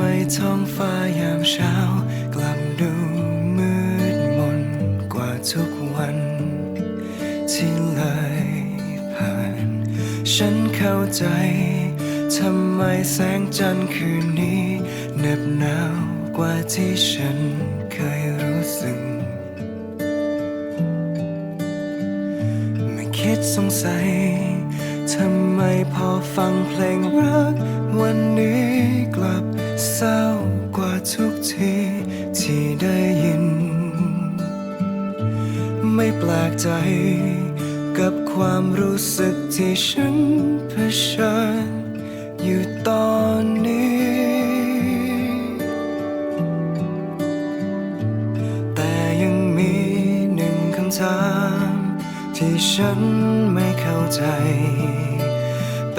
ไมท้องฟ้ายามเช้า กลับดูมืดมนกว่าทุกวัน ที่เลยผ่าน ฉันเข้าใจ ทำไมแสงจันทร์คืนนี้เหน็บหนาวกว่าที่ฉันเคยรู้สึกไม่คิดสงสัย ทำไมพอฟังเพลงรัก วันนี้กลับ เศร้ากว่าทุกทีที่ได้ยิน ไม่แปลกใจกับความรู้สึกที่ฉันเผชิญอยู่ตอนนี้ แต่ยังมีหนึ่งคำถามที่ฉันไม่เข้าใจ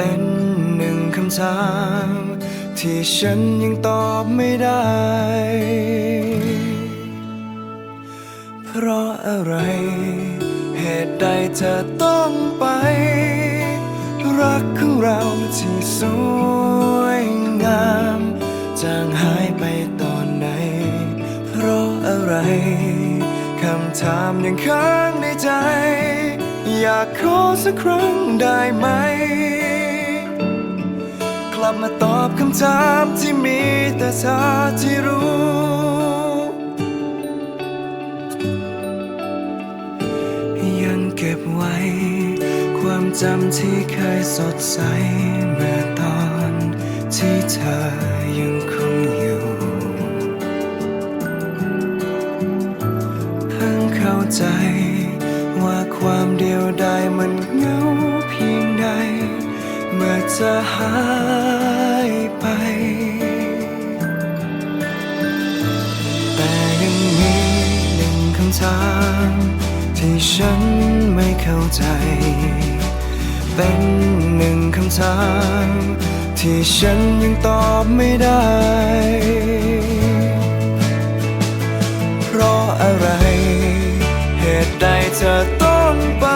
เป็นหนึ่งคำถาม ที่ฉันยังตอบไม่ได้ เพราะอะไร เหตุใดเธอต้องไป รักของเราที่สวยงามจางหายไปตอนไหน เพราะอะไร คำถามยังค้างในใจ อยากขอสักครั้งได้ไหม ลับมาตอบคำถามที่มีแต่เธอที่รู้ ยังเก็บไว้ ความจำที่เคยสดใสเมื่อตอนที่เธอยังคงอยู่เพิ่งเข้าใจว่าความเดียวดายมัน มื่อเธอหายไป แต่ยังมีหนึ่งคำถามที่ฉันไม่เข้าใจ เป็นหนึ่งคำถามที่ฉันยังตอบไม่ได้ เพราะอะไร เหตุใดเธอต้องไป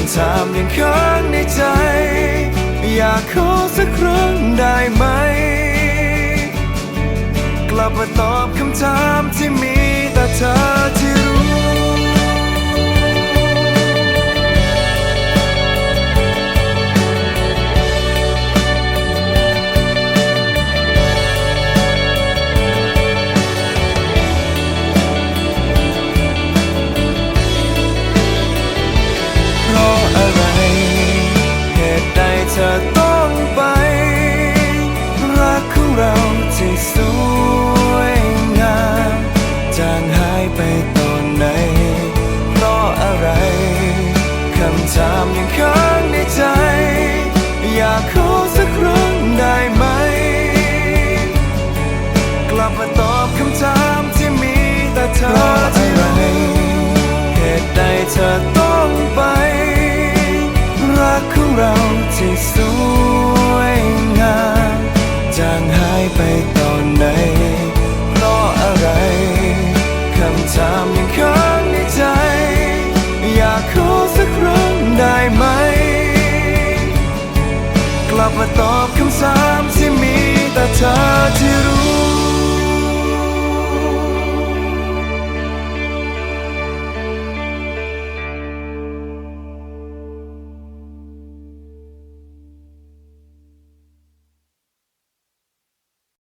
ำถามยังค้างในใจ อยากขอสักครั้งได้ไหม กลับมาตอบคำถามที่มีแต่เธอ ไปตอนไหน เพราะอะไร คำถามยังค้างในใจ อยากขอสักครั้งได้ไหม กลับมาตอบคำถามที่มีแต่เธอ